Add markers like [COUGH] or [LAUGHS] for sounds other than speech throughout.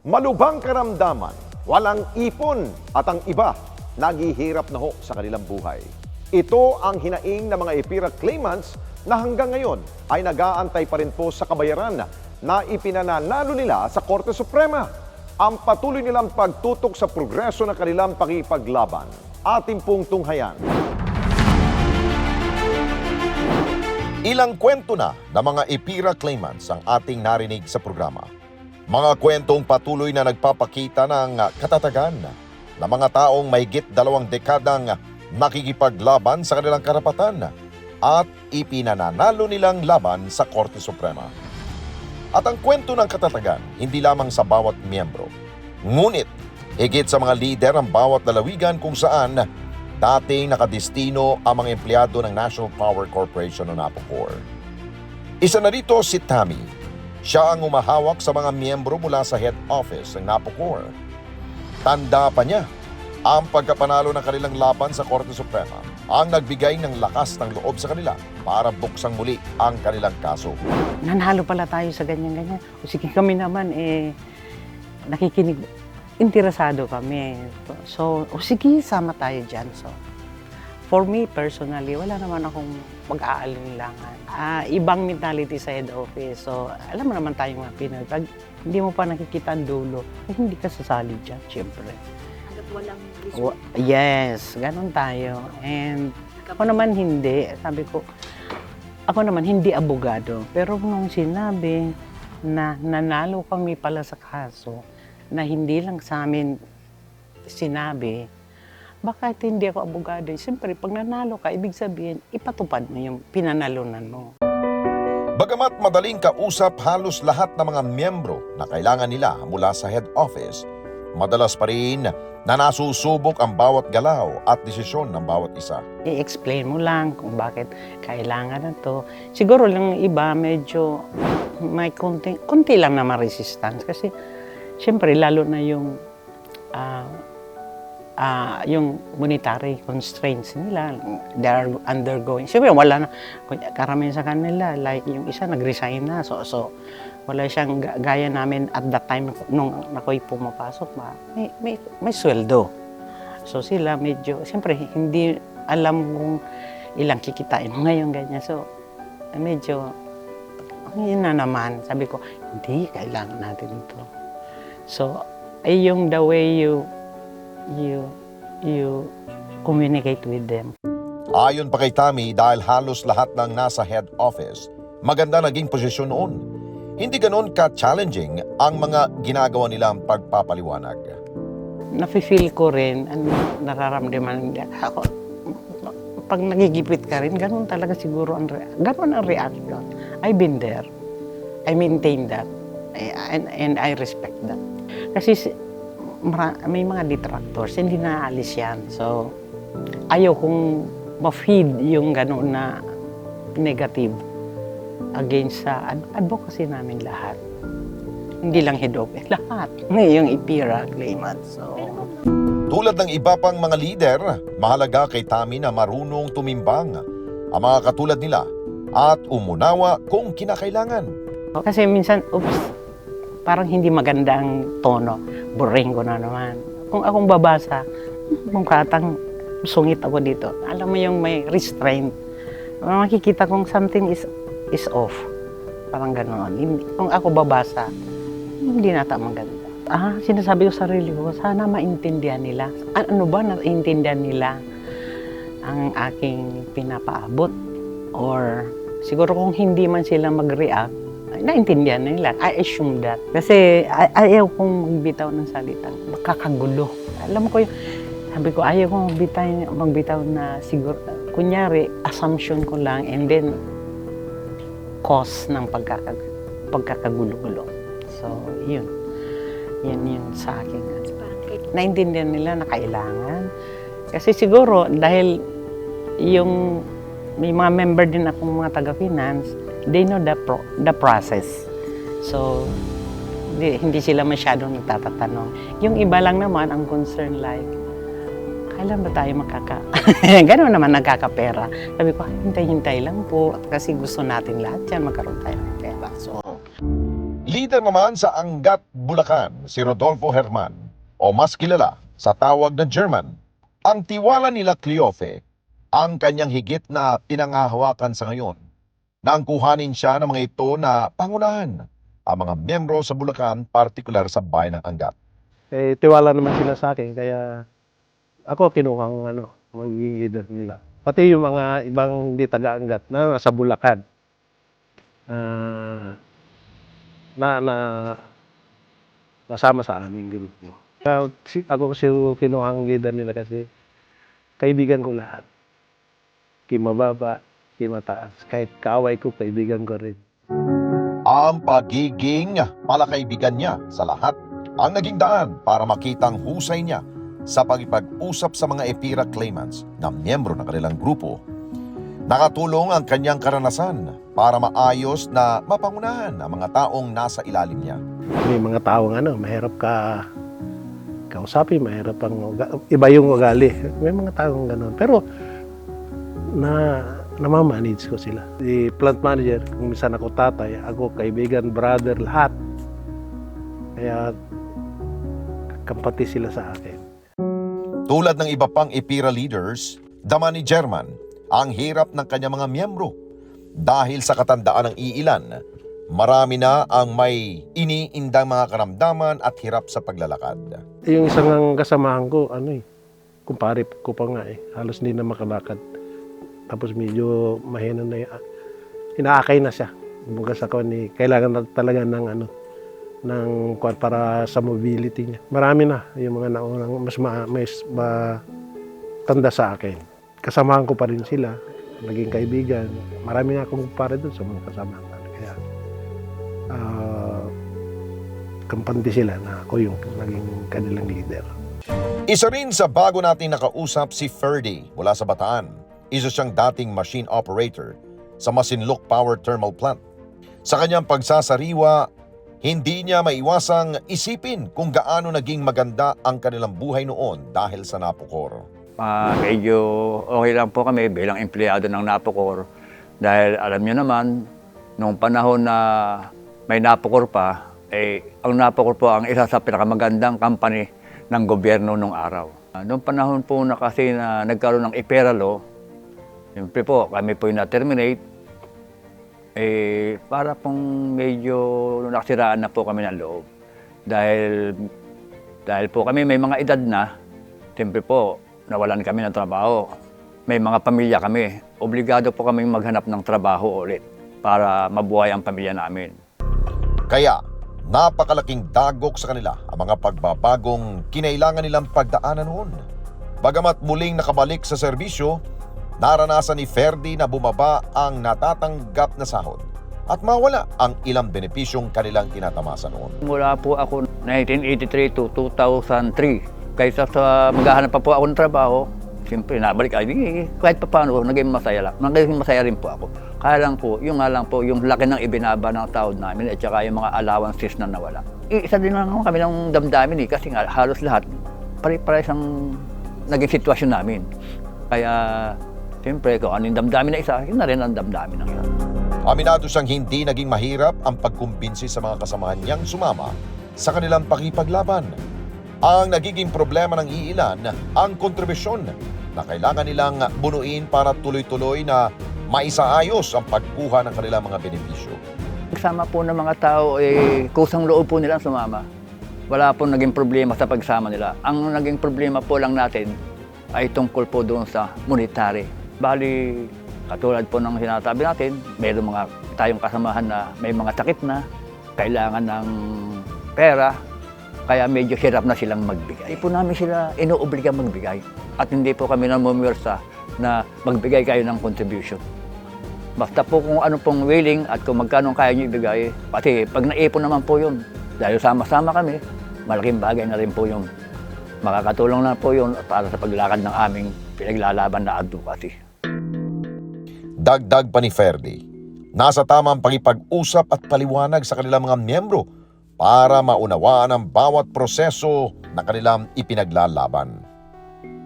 Malubhang karamdaman, walang ipon at ang iba naghihirap na ho sa kanilang buhay. Ito ang hinaing ng mga EPIRA claimants na hanggang ngayon ay nag-aantay pa rin po sa kabayaran na ipinananalo nila sa Korte Suprema. Ang patuloy nilang pagtutok sa progreso ng kanilang pakipaglaban. Ating pong tunghayan. Ilang kwento na ng mga EPIRA claimants ang ating narinig sa programa. Mga kwentong patuloy na nagpapakita ng katatagan ng mga taong mahigit dalawang dekadang nakikipaglaban sa kanilang karapatan at ipinananalo nilang laban sa Korte Suprema. At ang kwento ng katatagan hindi lamang sa bawat miyembro, ngunit higit sa mga lider ng bawat lalawigan kung saan dating nakadestino ang mga empleyado ng National Power Corporation o NAPOCOR. Isa na rito si Tammy. Siya ang umahawak sa mga miyembro mula sa head office ng NAPOCOR. Tanda pa niya ang pagkapanalo ng kanilang laban sa Korte Suprema ang nagbigay ng lakas ng loob sa kanila para buksang muli ang kanilang kaso. nanalo pala tayo sa ganyan-ganyan. O sige kami naman, eh, nakikinig, interesado kami. So, o sige, sama tayo dyan. So, for me personally, wala naman akong mag-aalinlangan. Ah, ibang mentality sa head office. So, alam mo naman tayo mga Pinoy, pag hindi mo pa nakikita ang dulo, eh, hindi ka sasali dyan, syempre. Hanggat walang Wa- Yes, ganun tayo. And ako naman hindi. Sabi ko, ako naman hindi abogado. Pero nung sinabi na nanalo kami pala sa kaso, na hindi lang sa amin sinabi, bakit hindi ako abogado? Siyempre, pag nanalo ka, ibig sabihin, ipatupad mo yung pinanalunan mo. Bagamat madaling kausap halos lahat ng mga miyembro na kailangan nila mula sa head office, madalas pa rin na nasusubok ang bawat galaw at desisyon ng bawat isa. i-explain mo lang kung bakit kailangan na to. Siguro lang iba medyo may konti, konti lang naman resistance kasi syempre lalo na yung ah, ah, yung monetary constraints nila, they are undergoing. Siyempre wala na, karamihan sa kanila, like yung isa nag-resign na, so, so wala siyang ga- gaya namin at that time nung ako'y pumapasok, ma, may, may, may sweldo. So sila medyo, siyempre hindi alam kung ilang kikitain mo ngayon ganyan. So medyo, yun na naman. Sabi ko, hindi, kailangan natin ito. So, ay yung the way you, you, you communicate with them. Ayon pa kay Tammy dahil halos lahat ng nasa head office, maganda naging posisyon noon. Hindi ganon ka-challenging ang mga ginagawa nilang pagpapaliwanag. Nafe-feel ko rin, ano, nararamdaman nila. Ako, pag nagigipit ka rin, ganun talaga siguro ang, ganun ang reaction. I've been there. I maintain that. And, and I respect that. Kasi may mga detractors, hindi naalis yan. So, ayaw kong ma-feed yung ganun na negative against sa ad- advocacy namin lahat. Hindi lang office, lahat. [LAUGHS] Yung IPIRA claimant. So, Tulad ng iba pang mga lider, mahalaga kay Tammy na marunong tumimbang ang mga katulad nila at umunawa kung kinakailangan. Kasi minsan, oops, parang hindi maganda ang tono. Boring ko na naman. Kung akong babasa, kung katang sungit ako dito, alam mo yung may restraint. Makikita kong something is is off. Parang gano'n. Hindi- Kung ako babasa, hindi nata maganda. Ah, sinasabi ko sa sarili ko, sana maintindihan nila. Ano ba naiintindihan nila ang aking pinapaabot? Or siguro kung hindi man sila mag-react, naintindihan na nila. I assume that. Kasi ay- ayaw kong magbitaw ng salita. Makakagulo. Alam ko yung, sabi ko, ayaw kong magbitaw, magbitaw na siguro, kunyari, assumption ko lang and then cause ng pagkakag, pagkakagulo-gulo. So, yun. Yun yun sa akin. Naintindihan nila na kailangan. Kasi siguro, dahil yung may mga member din akong mga taga-finance, they know the, pro- the process. So, hindi, hindi sila masyadong nagtatatanong. Yung iba lang naman, ang concern like, kailan ba tayo makaka... [LAUGHS] Gano'n naman nagkakapera. Sabi ko, hintay-hintay lang po kasi gusto natin lahat yan, magkaroon tayo ng pera. So, Leader naman sa Angat, Bulacan, si Rodolfo Herman, o mas kilala sa tawag na German. Ang tiwala nila Cleofe, ang kanyang higit na pinangahawakan sa ngayon, na ang kuhanin siya ng mga ito na pangunahan ang mga miyembro sa Bulacan, partikular sa bayan ng Angat. Eh, tiwala naman sila sa akin, kaya ako kinuhang ano, magiging leader nila. Pati yung mga ibang hindi taga-angat na nasa Bulacan. Ah, na, na, nasama sa aming grupo. Si- ako kasi yung kinuhang leader nila kasi kaibigan ko lahat. Kimababa, kimataas. Kahit kaaway ko, kaibigan ko rin. Ang pagiging palakaibigan niya sa lahat ang naging daan para makitang husay niya sa pagipag-usap sa mga EPIRA claimants na miyembro ng kanilang grupo. Nakatulong ang kanyang karanasan para maayos na mapangunahan ang mga taong nasa ilalim niya. May mga taong ano, mahirap ka kausapin, mahirap ang iba yung ugali. May mga taong gano'n. Pero na namamanage ko sila. Si plant manager, kung minsan ako tatay, ako kaibigan, brother, lahat. Kaya kampati sila sa akin. Tulad ng iba pang EPIRA leaders, dama ni German ang hirap ng kanyang mga miyembro. Dahil sa katandaan ng iilan, marami na ang may iniindang mga karamdaman at hirap sa paglalakad. Yung isang ang kasamahan ko, ano eh, kumpare ko pa nga eh, halos hindi na makalakad. Tapos medyo mahina na yung, inaakay na siya. Bukas ako ni, kailangan na talaga ng ano, ng kwan para sa mobility niya. Marami na yung mga naunang mas ma, mas ma, tanda sa akin. Kasamahan ko pa rin sila, naging kaibigan. Marami na akong kumpare doon sa mga kasamahan. Kaya, ah, kampante sila na ako yung naging kanilang leader. Isa rin sa bago nating nakausap si Ferdy mula sa Bataan. Isa siyang dating machine operator sa Masinloc Power Thermal Plant. Sa kanyang pagsasariwa, hindi niya maiwasang isipin kung gaano naging maganda ang kanilang buhay noon dahil sa napukor. Ah, medyo okay lang po kami bilang empleyado ng Napocor. Dahil alam niyo naman, nung panahon na may Napocor pa, eh, ang Napocor po ang isa sa pinakamagandang company ng gobyerno nung araw. Ah, Nung panahon po na kasi na nagkaroon ng IPERA law, siyempre po kami po yung na-terminate, eh, para pong medyo nakasiraan na po kami ng loob. Dahil, dahil po kami may mga edad na, siyempre po, nawalan kami ng trabaho. May mga pamilya kami. Obligado po kami maghanap ng trabaho ulit para mabuhay ang pamilya namin. Kaya, napakalaking dagok sa kanila ang mga pagbabagong kinailangan nilang pagdaanan noon. Bagamat muling nakabalik sa serbisyo, naranasan ni Ferdy na bumaba ang natatanggap na sahod at mawala ang ilang benepisyong kanilang tinatamasa noon. Mula po ako 1983 to 2003. Kaysa sa maghahanap pa po ako ng trabaho, siyempre nabalik ay kahit pa paano, naging masaya lang. Naging masaya rin po ako. Kaya lang po, yung nga lang po, yung laki ng ibinaba ng tawad namin at saka yung mga allowances na nawala. Isa din lang kami ng damdamin eh, kasi nga halos lahat pare-pares ang naging sitwasyon namin. Kaya, siyempre, kung ano yung damdamin na isa, yun na rin ang damdamin ng isa. Aminado siyang hindi naging mahirap ang pagkumbinsi sa mga kasamahan niyang sumama sa kanilang pakipaglaban. Ang nagiging problema ng iilan ang kontribusyon na kailangan nilang bunuin para tuloy-tuloy na maisaayos ang pagkuha ng kanilang mga benepisyo. Pagsama po ng mga tao, eh, kusang loob po nilang sumama. Wala po naging problema sa pagsama nila. Ang naging problema po lang natin ay tungkol po doon sa monetary. Bali, katulad po ng sinasabi natin, mayroong mga tayong kasamahan na may mga sakit na, kailangan ng pera, kaya medyo hirap na silang magbigay. Hindi po namin sila inuobliga magbigay. At hindi po kami namumwersa na magbigay kayo ng contribution. Basta po kung ano pong willing at kung magkano kaya nyo ibigay. Pati pag naipon naman po yun, dahil sama-sama kami, malaking bagay na rin po yung makakatulong na po yun para sa paglakad ng aming pinaglalaban na advocacy. Dagdag pa ni Ferdi, nasa tamang pakipag-usap at paliwanag sa kanilang mga miyembro para maunawaan ang bawat proseso na kanilang ipinaglalaban.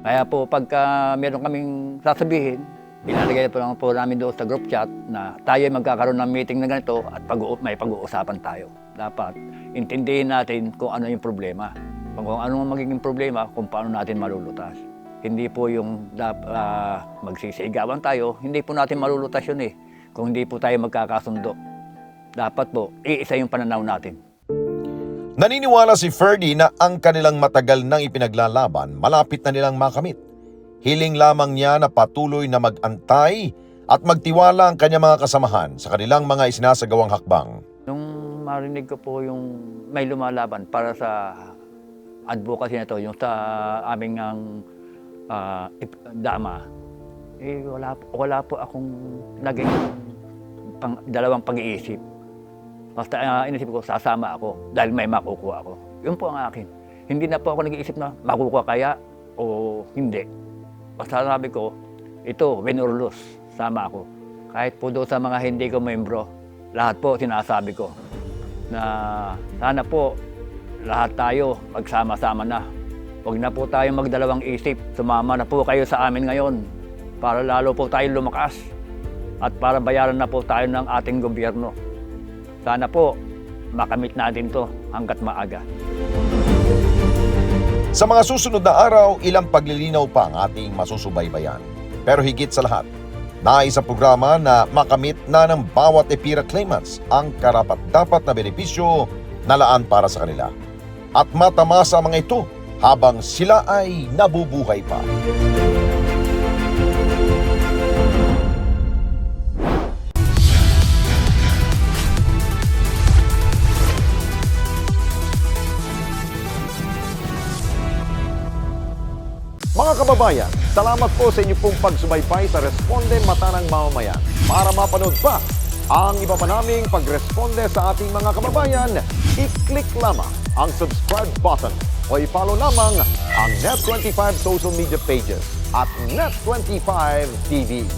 Kaya po pagka meron kaming sasabihin, Ilalagay po lang po namin doon sa group chat na tayo ay magkakaroon ng meeting na ganito at pag may pag-uusapan tayo. Dapat intindihin natin kung ano yung problema. Kung ano ang magiging problema, kung paano natin malulutas. Hindi po yung ah, magsisigawan tayo, hindi po natin malulutas yun eh. Kung hindi po tayo magkakasundo. Dapat po, iisa yung pananaw natin. Naniniwala si Ferdy na ang kanilang matagal nang ipinaglalaban malapit na nilang makamit. Hiling lamang niya na patuloy na mag-antay at magtiwala ang kanyang mga kasamahan sa kanilang mga isinasagawang hakbang. Nung marinig ko po yung may lumalaban para sa advocacy na to, yung sa aming ang ah, ip- dama, eh wala, wala po akong naging pang, dalawang pag-iisip. Basta ah, inisip ko, sasama ako dahil may makukuha ako. Yun po ang akin. Hindi na po ako nag-iisip na makukuha kaya o hindi. Basta sabi ko, ito, win or lose, sama ako. Kahit po doon sa mga hindi ko membro, lahat po sinasabi ko na sana po lahat tayo magsama-sama na. Huwag na po tayo magdalawang isip. Sumama na po kayo sa amin ngayon para lalo po tayo lumakas at para bayaran na po tayo ng ating gobyerno. Sana po makamit natin to hanggat maaga. Sa mga susunod na araw, ilang paglilinaw pa ang ating masusubaybayan. Pero higit sa lahat, nais sa programa na makamit na ng bawat EPIRA claimants ang karapat-dapat na benepisyo na laan para sa kanila. At matamasa mga ito habang sila ay nabubuhay pa. Mga kababayan, salamat po sa inyong pong pagsubaybay sa Responde Mata ng Mamamayan. Para mapanood pa ang iba pa naming pagresponde sa ating mga kababayan, i-click lamang ang subscribe button o i-follow lamang ang Net25 social media pages at Net25 TV.